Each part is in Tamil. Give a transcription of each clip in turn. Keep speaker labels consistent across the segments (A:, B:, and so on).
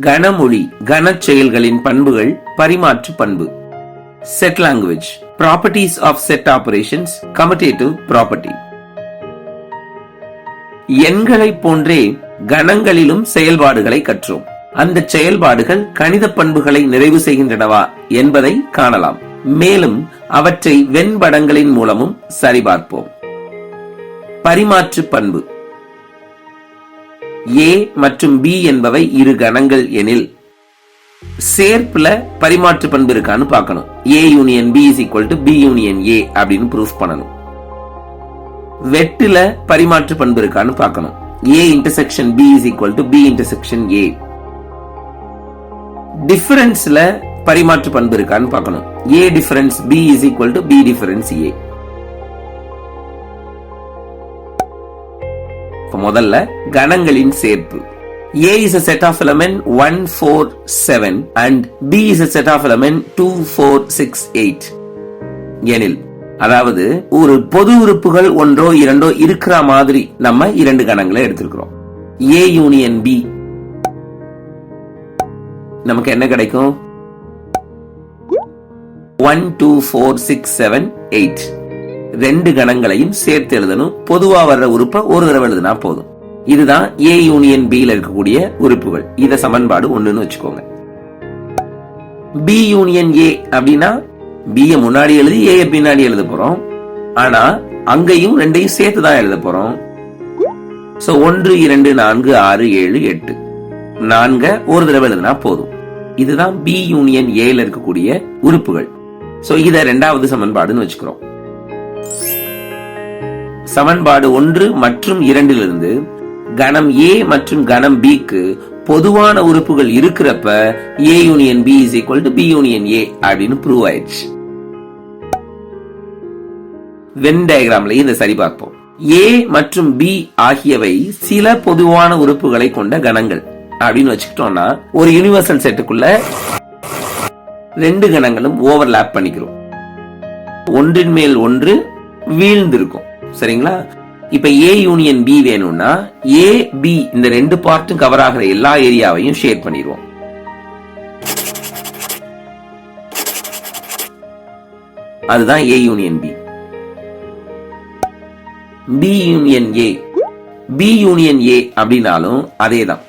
A: கனமொழி கன செயல்களின் பண்புகள் பரிமாற்று பண்பு. Set language properties of set operations commutative property எண்களைப் போன்றே கணங்களிலும் செயல்பாடுகளை கற்றோம். அந்த செயல்பாடுகள் கணித பண்புகளை நிறைவு செய்கின்றனவா என்பதை காணலாம். மேலும் அவற்றை வெண்படங்களின் மூலமும் சரிபார்ப்போம். பரிமாற்று பண்பு. ஏ மற்றும் பி என்பவை இரு கணங்கள் எனில் சேர்ப்புல பரிமாற்று பண்பு இருக்கான்னு பார்க்கணும். A union B is equal to B union A அப்படின்னு ப்ரூஃப் பண்ணணும். வெட்டுல பரிமாற்று பண்பு இருக்கான்னு பார்க்கணும். A intersection B is equal to B intersection A டிஃபரன்ஸ்ல பரிமாற்று பண்பு இருக்கான்னு பார்க்கணும். A difference B is equal to B difference A இப்போ முதல்ல கணங்களின் சேர்ப்பு. A is a set of element 1, 4, 7 and B is a set of element 2, 4, 6, 8 எனில் அதாவது ஒரு பொது உறுப்புகள் ஒன்றோ இரண்டோ இருக்கிற மாதிரி நம்ம இரண்டு கணங்களை எடுத்திருக்கிறோம். ஏ யூனியன் பி நமக்கு என்ன கிடைக்கும்? One two four six seven eight ரெண்டு கணங்களையும் சேர்த்து எழுதணும். பொதுவா வர்ற உறுப்பை ஒரு தடவை எழுதுனா போதும். இதுதான் ஏ யூனியன் பில இருக்கக்கூடிய உறுப்புகள். இத சமன்பாடு ஒண்ணுன்னு வச்சுக்கோங்க. பி யூனியன் ஏ அப்படின்னா பிய முன்னாடி எழுதி ஏ பின்னாடி எழுத போறோம். ஆனா அங்கேயும் ரெண்டையும் சேர்த்து தான் எழுத போறோம். சோ ஒன்று இரண்டு நான்கு ஆறு ஏழு எட்டு. நான்க ஒரு தடவை எழுதுனா போதும். இதுதான் பி யூனியன் ஏல இருக்கக்கூடிய உறுப்புகள். சோ இத ரெண்டாவது சமன்பாடுன்னு வச்சுக்கிறோம். சமன்பாடு ஒன்று மற்றும் இரண்டிலிருந்து கணம் ஏ மற்றும் கணம் பிக்கு பொதுவான உறுப்புகள் இருக்கிறப்ப A union B is equal to B union A அப்படின்னு ப்ரூவ் ஆயிடுச்சு. வென் டயக்ராம்ல இதை சரி பார்ப்போம். ஏ மற்றும் பி ஆகியவை சில பொதுவான உறுப்புகளை கொண்ட கணங்கள் அப்படின்னு வச்சுக்கிட்டோம்னா ஒரு யூனிவர்சல் செட்டுக்குள்ள ரெண்டு கணங்களும் ஓவர்லாப் பண்ணிக்கிறோம். ஒன்றின் மேல் ஒன்று வீழ்ந்திருக்கும். சரிங்களா? இப்ப ஏ யூனியன் பி வேணும்னா ஏ பி இந்த ரெண்டு பார்ட்டும் கவர் ஆகிற எல்லா ஏரியாவையும் ஷேர் பண்ணிடுவோம். அதுதான் A union B B union A B union A அப்படின்னாலும் அதே தான்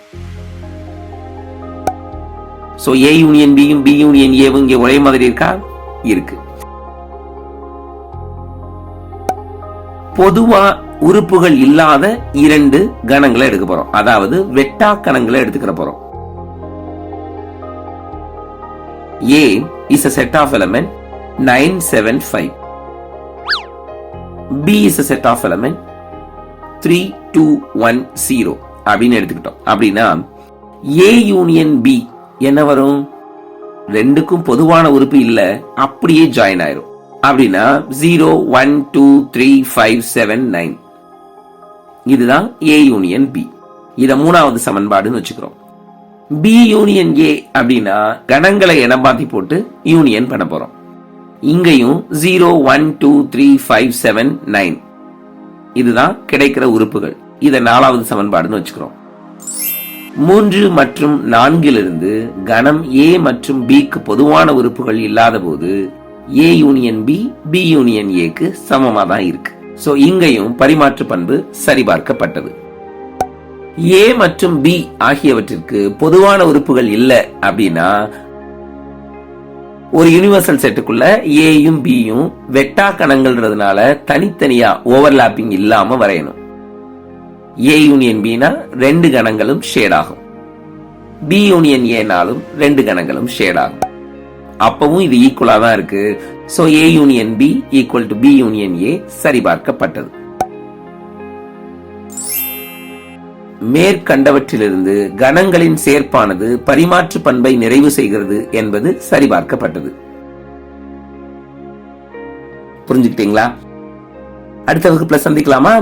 A: சோ ஏ யூனியன் பியும் பி யூனியன் ஏவும் இங்க ஒரே மாதிரி இருக்கா? இருக்கு. பொதுவா உறுப்புகள் இல்லாத இரண்டு கணங்களை எடுக்க போறோம். அதாவது வெட்டா கணங்களை எடுத்துக்கிற போறோம். A is a set of element nine seven five B is a set of element three two one zero அப்படின்னு எடுத்துக்கிட்டோம். அப்படின்னா ஏ யூனியன் பி என்ன வரும்? ரெண்டுக்கும் பொதுவான உறுப்பு இல்ல அப்படியே ஜாயின் ஆயிரும். அப்படின்னா zero one two three five seven nine இதுதான் ஏ யூனியன் பி இத மூணாவது சமன்பாடுன்னு வச்சுக்கிறோம். பி யூனியன் ஏ அப்படின்னா கணங்களை இடம் போட்டு யூனியன் பண்ண போறோம். இங்கேயும் zero one two three five seven nine இதுதான் கிடைக்கிற உறுப்புகள். இதை நாலாவது சமன்பாடுன்னு வச்சுக்கிறோம். மூன்று மற்றும் நான்கிலிருந்து கணம் ஏ மற்றும் பிக்கு பொதுவான உறுப்புகள் இல்லாத போது A union B B union ஏக்கு சமமா தான் இருக்கு. சோ இங்கேயும் பரிமாற்று பண்பு சரிபார்க்கப்பட்டது. ஏ மற்றும் பி ஆகியவற்றிற்கு பொதுவான உறுப்புகள் இல்ல அப்படின்னா ஒரு யூனிவர்சல் செட்டுக்குள்ள ஏயும் பியும் வெட்டா கணங்கள்ன்றதுனால தனித்தனியா ஓவர்லாப்பிங் இல்லாம வரையணும். ஏ யூனியன் பினா ரெண்டு கணங்களும் ஷேட் ஆகும். பி யூனியன் ஏனாலும் ரெண்டு கணங்களும் ஷேட் ஆகும். அப்பவும் இது ஈக்குவலா தான் இருக்கு. So A union B equal to B union A சரிபார்க்கப்பட்டது. மேற்கண்டவற்றிலிருந்து கணங்களின் சேர்ப்பானது பரிமாற்று பண்பை நிறைவு செய்கிறது என்பது சரிபார்க்கப்பட்டது. புரிஞ்சுக்கிட்டீங்களா? அடுத்த வகுப்புல சந்திக்கலாமா?